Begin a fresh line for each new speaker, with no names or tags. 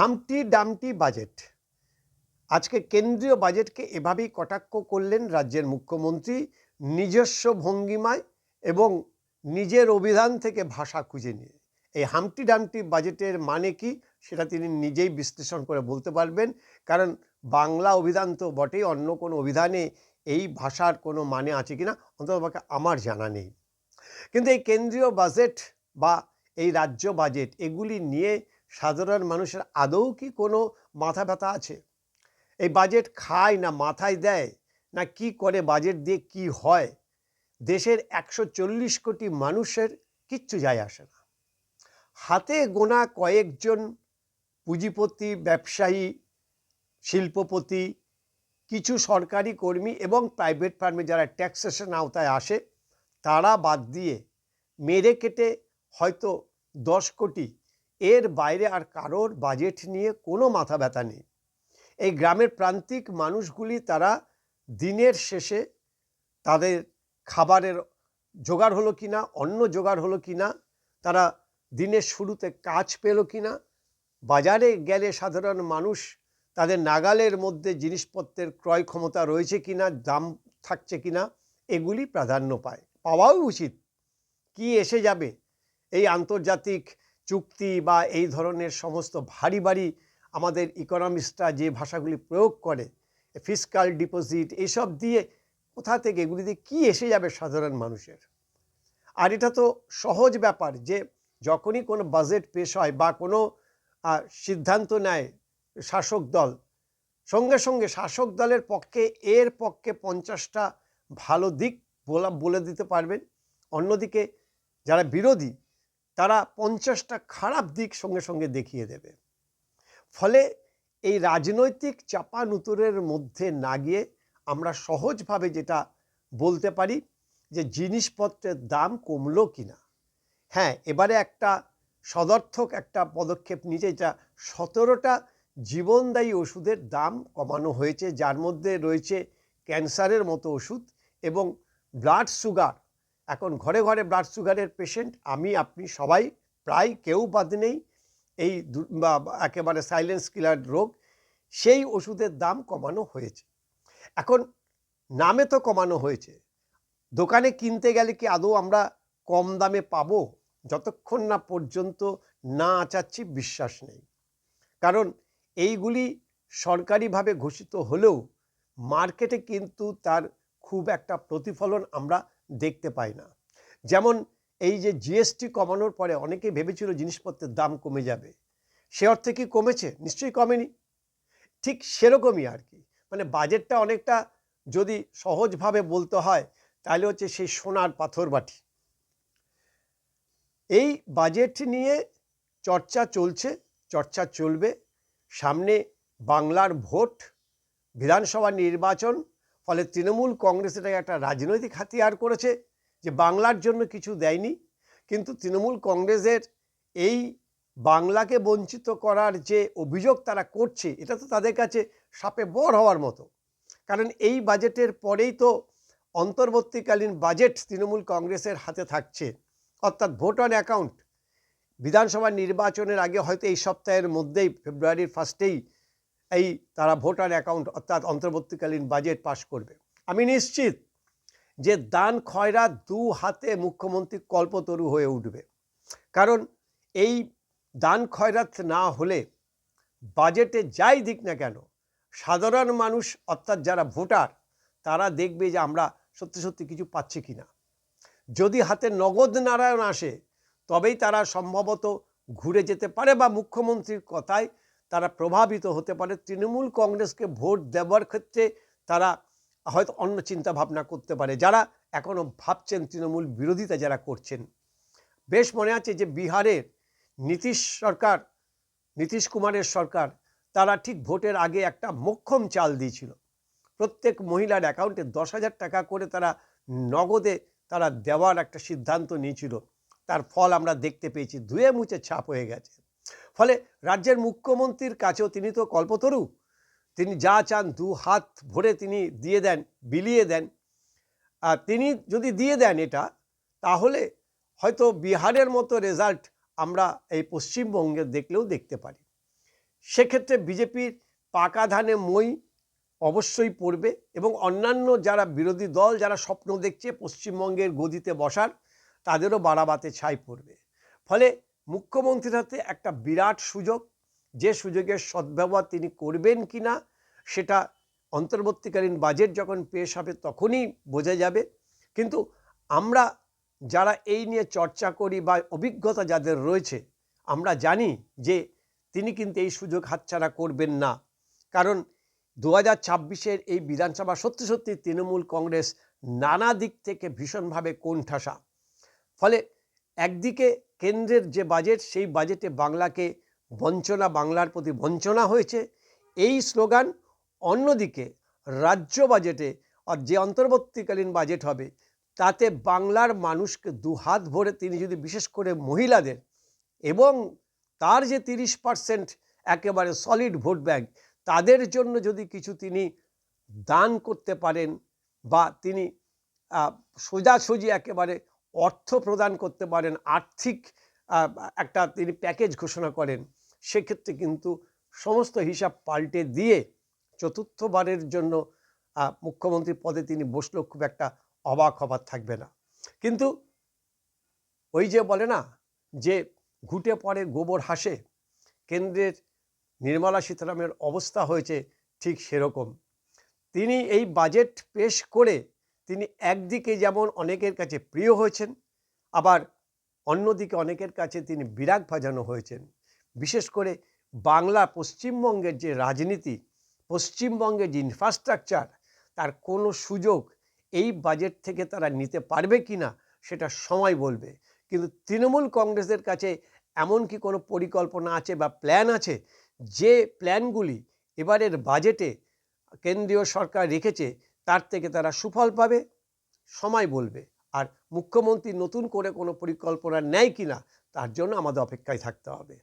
হামটি ডামটি budget. আজকে কেন্দ্রীয় বাজেটকে এভাবেই কটাক্ষ করলেন রাজ্যের মুখ্যমন্ত্রী, নিজস্ব ভঙ্গিমায় এবং নিজের অভিধান থেকে ভাষা খুঁজে নিয়ে। এই হামটি ডামটি বাজেটের মানে কি সেটা তিনি নিজেই বিশ্লেষণ করে বলতে পারবেন। কারণ বাংলা অভিধান তো বটেই, অন্য কোনো অভিধানে এই ভাষার কোনো মানে আছে কিনা অন্ততপক্ষে আমার জানা নেই। কিন্তু এই কেন্দ্রীয় বাজেট বা এই রাজ্য বাজেট, এগুলি নিয়ে সাধারণ মানুষের আদৌ কি কোনো মাথা ব্যথা আছে? এই বাজেট খায় না মাথায় দেয়? না কি করে বাজেট দিয়ে কি হয়? দেশের একশো চল্লিশ কোটি মানুষের কিচ্ছু যায় আসে না। হাতে গোনা কয়েকজন পুঁজিপতি, ব্যবসায়ী, শিল্পপতি, কিছু সরকারি কর্মী এবং প্রাইভেট ফার্মে যারা ট্যাক্সেশন আওতায় আসে, তারা বাদ দিয়ে মেরে কেটে হয়তো দশ কোটি এর বাইরে আর কারোর বাজেট নিয়ে কোনো মাথা ব্যথা নেই। এই গ্রামের প্রান্তিক মানুষগুলি তারা দিনের শেষে তাদের খাবারের জোগাড় হলো কি না অন্য জোগাড় হলো কি না তারা দিনের শুরুতে কাজ পেল কি না বাজারে গেলে সাধারণ মানুষ তাদের নাগালের মধ্যে জিনিসপত্রের ক্রয় ক্ষমতা রয়েছে কি না দাম থাকছে কি না এগুলি প্রাধান্য পায়। পাওয়াও উচিত। কি এসে যাবে? এই আন্তর্জাতিক চুক্তি বা এই ধরনের সমস্ত ভারী ভারী আমাদের ইকোনমিস্টরা যে ভাষাগুলি প্রয়োগ করে ফিসকাল ডিপোজিট এসব দিয়ে কোথা থেকে এগুলি দিয়ে কী এসে যাবে সাধারণ মানুষের? আর এটা তো সহজ ব্যাপার যে যখনই কোনো বাজেট পেশ হয় বা কোনো সিদ্ধান্ত নেয় শাসক দল, সঙ্গে সঙ্গে শাসক দলের পক্ষে এর পক্ষে পঞ্চাশটা ভালো দিক বলা, বলে দিতে পারবেন। অন্যদিকে যারা বিরোধী তারা পঞ্চাশটা খারাপ দিক সঙ্গে সঙ্গে দেখিয়ে দেবে। ফলে এই রাজনৈতিক চাপানুতরের মধ্যে না গিয়ে আমরা সহজভাবে যেটা বলতে পারি যে জিনিসপত্রের দাম কমলো কিনা। হ্যাঁ এবারে একটা সদর্থক একটা পদক্ষেপ নিয়েছে যা সতেরোটা জীবনদায়ী ওষুধের দাম কমানো হয়েছে, যার মধ্যে রয়েছে ক্যান্সারের মতো ওষুধ এবং ব্লাড সুগার। এখন ঘরে ঘরে ব্লাড সুগারের পেশেন্ট আমি, আপনি সবাই, প্রায় কেউ বাদ নেই। এই একেবারে সাইলেন্স কিলার রোগ, সেই ওষুধের দাম কমানো হয়েছে। এখন নামে তো কমানো হয়েছে। দোকানে কিনতে গেলে কি আদৌ আমরা কম দামে পাবো? যতক্ষণ না পর্যন্ত না আচাচ্ছি বিশ্বাস নেই। কারণ এইগুলি সরকারিভাবে ঘোষিত হলেও মার্কেটে কিন্তু তার খুব একটা প্রতিফলন আমরা দেখতে পাই না। যেমন এই যে জিএসটি কমানোর পরে অনেকে ভেবেছিল জিনিসপত্রের দাম কমে যাবে। সে অর্থে কি কমেছে? নিশ্চয়ই কমেনি। ঠিক সেরকমই আর কি। মানে বাজেটটা অনেকটা যদি সহজভাবে বলতে হয়, তাহলে হচ্ছে সেই সোনার পাথর বাটি। এই বাজেট নিয়ে চর্চা চলছে, চর্চা চলবে। সামনে বাংলার ভোট, বিধানসভা নির্বাচন ফলে তৃণমূল কংগ্রেস এটাকে একটা রাজনৈতিক হাতিয়ার করেছে যে বাংলার জন্য কিছু দেয়নি। কিন্তু তৃণমূল কংগ্রেসের এই বাংলাকে বঞ্চিত করার যে অভিযোগ তারা করছে, এটা তো তাদের কাছে সাপে বর হওয়ার মতো। কারণ এই বাজেটের পরেই তো অন্তর্বর্তীকালীন বাজেট তৃণমূল কংগ্রেসের হাতে থাকছে। অর্থাৎ ভোট অন অ্যাকাউন্ট। বিধানসভা নির্বাচনের আগে হয়তো এই সপ্তাহের মধ্যেই, ফেব্রুয়ারির ফার্স্টেই এই তারা ভোটার অ্যাকাউন্ট অর্থাৎ অন্তর্বর্তীকালীন বাজেট পাশ করবে। আমি নিশ্চিত যে দান খয়রা দু হাতে মুখ্যমন্ত্রী কল্পতরু হয়ে উঠবে। কারণ এই দান খয়রাত না হলে বাজেটে যাই দিক না কেন, সাধারণ মানুষ অর্থাৎ যারা ভোটার, তারা দেখবে যে আমরা সত্যি সত্যি কিছু পাচ্ছি কি না যদি হাতে নগদ নারায়ণ আসে, তবেই তারা সম্ভবত ঘুরে যেতে পারে বা মুখ্যমন্ত্রীর কথায় তারা প্রভাবিত হতে পারে। তৃণমূল কংগ্রেসকে ভোট দেওয়ার ক্ষেত্রে তারা হয়তো অন্য চিন্তা ভাবনা করতে পারে। যারা এখনও ভাবছেন তৃণমূল বিরোধিতা যারা করছেন, বেশ মনে আছে যে বিহারের নীতিশ সরকার, নীতিশ কুমারের সরকার, তারা ঠিক ভোটের আগে একটা মোক্ষম চাল দিয়েছিল। প্রত্যেক মহিলার অ্যাকাউন্টে দশ হাজার টাকা করে তারা নগদে তারা দেওয়ার একটা সিদ্ধান্ত নিয়েছিল। তার ফল আমরা দেখতে পেয়েছি। ধুয়ে মুছে ছাপ হয়ে গেছে। ফলে রাজ্যের মুখ্যমন্ত্রীর কাছেও তিনি তো কল্পতরু। তিনি যা চান দু হাত ভরে তিনি দিয়ে দেন, বিলিয়ে দেন। আর তিনি যদি দিয়ে দেন এটা, তাহলে হয়তো বিহারের মতো রেজাল্ট আমরা এই পশ্চিমবঙ্গে দেখলেও দেখতে পারি। সেক্ষেত্রে বিজেপির পাকা ধানে মই অবশ্যই পড়বে এবং অন্যান্য যারা বিরোধী দল, যারা স্বপ্ন দেখছে পশ্চিমবঙ্গের গদিতে বসার, তাদেরও বাড়াবাতে ছাই পড়বে। ফলে মুখ্যমন্ত্রীর হাতে একটা বিরাট সুযোগ, যে সুযোগের সদ্ব্যবহার তিনি করবেন কি না সেটা অন্তর্বর্তীকালীন বাজেট যখন পেশ হবে তখনই বোঝা যাবে। কিন্তু আমরা যারা এই নিয়ে চর্চা করি বা অভিজ্ঞতা যাদের রয়েছে, আমরা জানি যে তিনি কিন্তু এই সুযোগ হাতছাড়া করবেন না। কারণ দু হাজার ছাব্বিশের এই বিধানসভা সত্যি সত্যি তৃণমূল কংগ্রেস নানা দিক থেকে ভীষণভাবে কোণঠাসা। ফলে একদিকে কেন্দ্রের যে বাজেট সেই বাজেটে বাংলাকে বঞ্চনা, বাংলার প্রতি বঞ্চনা হয়েছে। এই স্লোগান অন্যদিকে রাজ্য বাজেটে আর যে অন্তর্বর্তীকালীন বাজেট হবে, তাতে বাংলার মানুষকে দু হাত ভরে তিনি যদি বিশেষ করে মহিলাদের এবং তার যে তিরিশ পার্সেন্ট একেবারে সলিড ভোট ব্যাংক তাদের জন্য যদি কিছু তিনি দান করতে পারেন বা তিনি সোজাসুজি একেবারে অর্থ প্রদান করতে পারেন, আর্থিক একটা তিনি প্যাকেজ ঘোষণা করেন, সেক্ষেত্রে কিন্তু সমস্ত হিসাব পাল্টে দিয়ে চতুর্থবারের জন্য মুখ্যমন্ত্রী পদে তিনি বসলেও খুব একটা অবাক হবার থাকবে না। কিন্তু ওই যে বলে না, যে ঘুটে পড়ে গোবর হাসে, কেন্দ্রের নির্মলা সীতারামের অবস্থা হয়েছে ঠিক সেরকম। তিনি এই বাজেট পেশ করে তিনি একদিকে যেমন অনেকের কাছে প্রিয় হয়েছেন, আবার অন্যদিকে অনেকের কাছে তিনি বিরাগ ভাজানো হয়েছেন। বিশেষ করে বাংলা পশ্চিমবঙ্গের যে রাজনীতি, পশ্চিমবঙ্গের যে ইনফ্রাস্ট্রাকচার তার কোনো সুযোগ এই বাজেট থেকে তারা নিতে পারবে কি না সেটা সময় বলবে। কিন্তু তৃণমূল কংগ্রেসের কাছে এমন কি কোনো পরিকল্পনা আছে বা প্ল্যান আছে? যে প্ল্যানগুলি এবারের বাজেটে কেন্দ্রীয় সরকার রেখেছে তার থেকে তারা সুফল পাবে, সময় বলবে। আর মুখ্যমন্ত্রী নতুন করে কোনো পরিকল্পনা নেয় কি না তার জন্য আমাদের অপেক্ষায় থাকতে হবে।